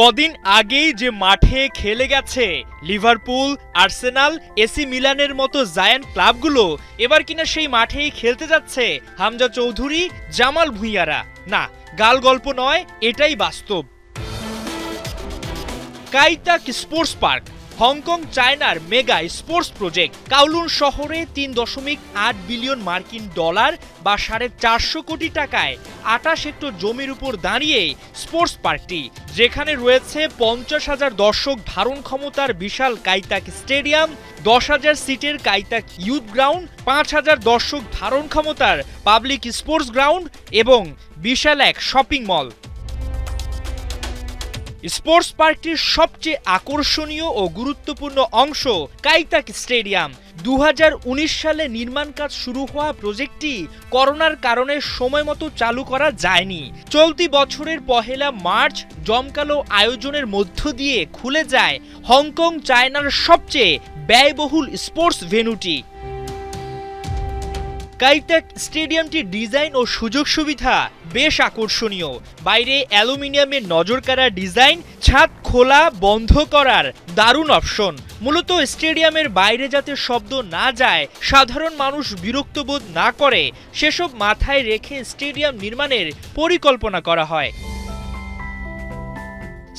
কদিন আগেই যে মাঠে খেলে গেছে লিভারপুল, আর্সেনাল, এসি মিলানের মতো জায়ান্ট ক্লাবগুলো, এবার কিনা সেই মাঠেই খেলতে যাচ্ছে হামজা চৌধুরী, জামাল ভুঁইয়ারা। না, গাল গল্প নয়, এটাই বাস্তব। Kai Tak sports park. Hong Kong, চায়নার মেগা স্পোর্টস প্রজেক্ট। কাউলুন শহরে তিন দশমিক আট বিলিয়ন মার্কিন ডলার বা সাড়ে চারশো কোটি টাকায় আটাশ হেক্টর জমির উপর দাঁড়িয়ে স্পোর্টস পার্কটি, যেখানে রয়েছে পঞ্চাশ হাজার দর্শক ধারণ ক্ষমতার বিশাল কাইতাক স্টেডিয়াম, দশ হাজার সিটের কাইতাক ইউথ গ্রাউন্ড, পাঁচ হাজার দর্শক ধারণ ক্ষমতার পাবলিক স্পোর্টস গ্রাউন্ড এবং বিশাল এক শপিং মল। স্পোর্টস পার্কটির সবচেয়ে আকর্ষণীয় ও গুরুত্বপূর্ণ অংশ কাইতাক স্টেডিয়াম। দু হাজার উনিশ সালে নির্মাণ কাজ শুরু হওয়া প্রজেক্টটি করোনার কারণে সময় মতো চালু করা যায়নি। চলতি বছরের পহেলা মার্চ জমকালো আয়োজনের মধ্য দিয়ে খুলে যায় হংকং, চায়নার সবচেয়ে ব্যয়বহুল স্পোর্টস ভেন্যুটি কাইতাক স্টেডিয়ামটির ডিজাইন ও সুযোগ সুবিধা বেশ আকর্ষণীয়। বাইরে অ্যালুমিনিয়ামের নজর নজরকাড়া ডিজাইন, ছাদ খোলা, বন্ধ করার দারুণ অপশন। মূলত স্টেডিয়ামের বাইরে যাতে শব্দ না যায়, সাধারণ মানুষ বিরক্ত বোধ না করে, সেসব মাথায় রেখে স্টেডিয়াম নির্মাণের পরিকল্পনা করা হয়।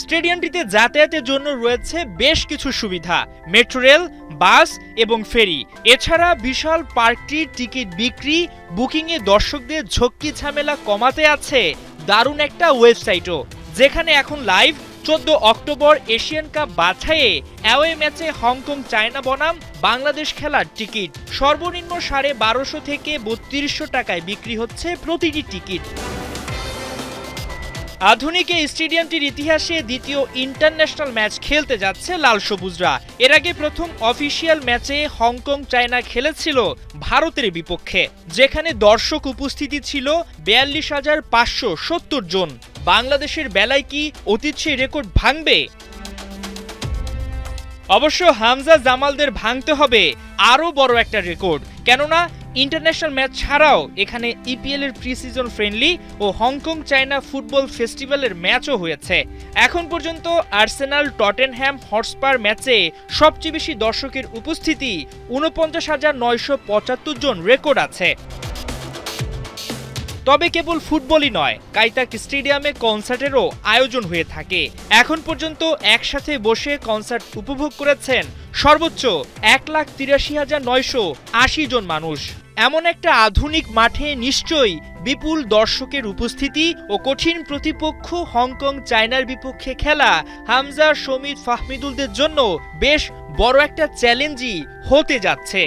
স্টেডিয়ামটিতে যাতায়াতের জন্য রয়েছে বেশ কিছু সুবিধা। মেট্রো রেল, বাস এবং ফেরি। এছাড়া বিশাল পার্কটির টিকিট বিক্রি, বুকিংয়ে দর্শকদের ঝক্কি ঝামেলা কমাতে আছে। দারুণ একটা ওয়েবসাইটও, যেখানে এখন লাইভ চোদ্দ অক্টোবর এশিয়ান কাপ বাছাইয়ে অ্যাওয়ে ম্যাচে হংকং চায়না বনাম বাংলাদেশ খেলার টিকিট। সর্বনিম্ন সাড়ে বারোশো থেকে বত্রিশশো টাকায় বিক্রি হচ্ছে প্রতিটি টিকিট। আধুনিক এই স্টেডিয়ামটির ইতিহাসে দ্বিতীয় ইন্টারন্যাশনাল ম্যাচ খেলতে যাচ্ছে লাল সবুজরা। এর আগে প্রথম অফিসিয়াল ম্যাচে হংকং চায়না খেলেছিল ভারতের বিপক্ষে, যেখানে দর্শক উপস্থিতি ছিল বিয়াল্লিশ হাজার পাঁচশো সত্তর জন। বাংলাদেশের বেলায় কি অতীত সেই রেকর্ড ভাঙবে? অবশ্য হামজা জামালদের ভাঙতে হবে আরও বড় একটা রেকর্ড, কেননা ইন্টারন্যাশনাল ম্যাচ ছাড়াও এখানে ইপিএল এর প্রি সিজন ফ্রেন্ডলি ও হংকং চায়না ফুটবল ফেস্টিভ্যালের ম্যাচও হয়েছে। এখন পর্যন্ত আর্সেনাল টটেনহ্যাম হটস্পার ম্যাচে সবচেয়ে বেশি দর্শকের উপস্থিতি উনপঞ্চাশ হাজার নয়শো পঁচাত্তর জন রেকর্ড আছে। তবে কেবল ফুটবলই নয়, কাইতাক স্টেডিয়ামে কনসার্টেরও আয়োজন হয়ে থাকে। এখন পর্যন্ত একসাথে বসে কনসার্ট উপভোগ করেছেন সর্বোচ্চ এক লাখ তিরাশি হাজার নয়শো আশি জন মানুষ। এমন একটা আধুনিক মাঠে নিশ্চয়ই বিপুল দর্শকের উপস্থিতি ও কঠিন প্রতিপক্ষ হংকং চায়নার বিপক্ষে খেলা হামজা সমিত ফাহমিদুলদের জন্য বেশ বড় একটা চ্যালেঞ্জই হতে যাচ্ছে।